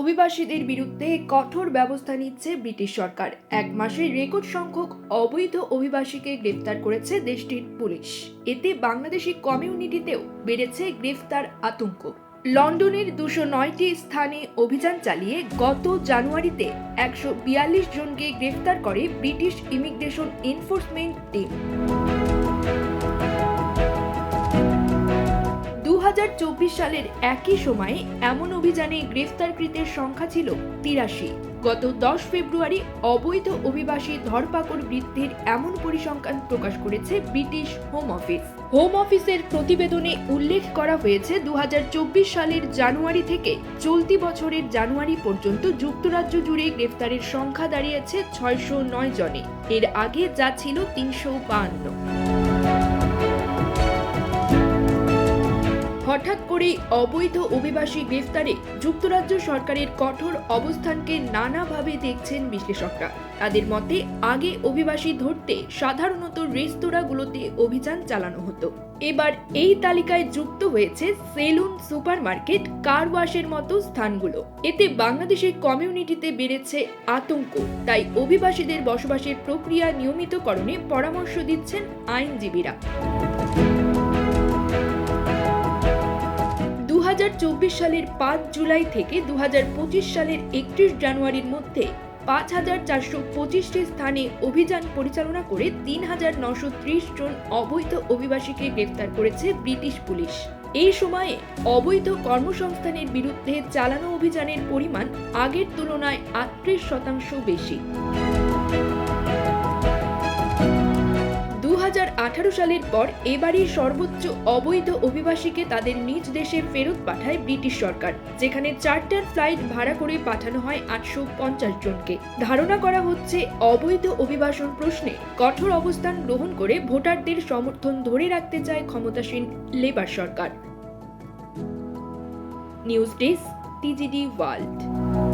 অভিবাসীদের বিরুদ্ধে কঠোর ব্যবস্থা নিচ্ছে ব্রিটিশ সরকার। এক মাসে রেকর্ড সংখ্যক অবৈধ অভিবাসীকে গ্রেফতার করেছে দেশটির পুলিশ। এতে বাংলাদেশি কমিউনিটিতেও বেড়েছে গ্রেফতার আতঙ্ক। লন্ডনের দুশো নয়টি স্থানে অভিযান চালিয়ে গত জানুয়ারিতে একশো বিয়াল্লিশ জনকে গ্রেফতার করে ব্রিটিশ ইমিগ্রেশন এনফোর্সমেন্ট টিম। সালের একই সময়ে এমন অভিযানে গ্রেফতারকৃতের সংখ্যা ছিল তিরাশি। গত দশ ফেব্রুয়ারি অবৈধ অভিবাসী ধরপাকড় বৃদ্ধির এমন পরিসংখ্যান প্রকাশ করেছে ব্রিটিশ হোম অফিস। হোম অফিসের প্রতিবেদনে উল্লেখ করা হয়েছে দু হাজার চব্বিশ সালের জানুয়ারি থেকে চলতি বছরের জানুয়ারি পর্যন্ত যুক্তরাজ্য জুড়ে গ্রেফতারের সংখ্যা দাঁড়িয়েছে ছয়শো নয় জনে। এর আগে যা ছিল তিনশো বাহান্ন। হঠাৎ করেই অবৈধ অভিবাসী গ্রেফতারে যুক্তরাজ্য সরকারের কঠোর অবস্থানকে নানাভাবে দেখছেন বিশ্লেষকরা। তাদের মতে, আগে অভিবাসী ধরতে সাধারণত রেস্তোরাঁগুলোতে অভিযান চালানো হতো। এবার এই তালিকায় যুক্ত হয়েছে সেলুন, সুপারমার্কেট, কার ওয়াশের মতো স্থানগুলো। এতে বাংলাদেশের কমিউনিটিতে বেড়েছে আতঙ্ক। তাই অভিবাসীদের বসবাসের প্রক্রিয়া নিয়মিতকরণে পরামর্শ দিচ্ছেন আইনজীবীরা। সালের পাঁচ জুলাই থেকে দু হাজার পঁচিশ সালের একত্রিশ জানুয়ারির মধ্যে পাঁচ হাজার চারশো পঁচিশটি স্থানে অভিযান পরিচালনা করে তিন হাজার নশো ত্রিশ জন অবৈধ অভিবাসীকে গ্রেফতার করেছে ব্রিটিশ পুলিশ। এই সময়ে অবৈধ কর্মসংস্থানের বিরুদ্ধে চালানো অভিযানের পরিমাণ আগের তুলনায় আটত্রিশ শতাংশ বেশি। সালের পর এবারই সর্বোচ্চ অবৈধ অভিবাসীকে তাদের নিজ দেশে ফেরত পাঠায় ব্রিটিশ সরকার, যেখানে চার্টার ফ্লাইট ভাড়া করে পাঠানো হয় আটশো পঞ্চাশ জনকে। ধারণা করা হচ্ছে অবৈধ অভিবাসন প্রশ্নে কঠোর অবস্থান গ্রহণ করে ভোটারদের সমর্থন ধরে রাখতে চায় ক্ষমতাসীন লেবার সরকার। News desk, TGD world.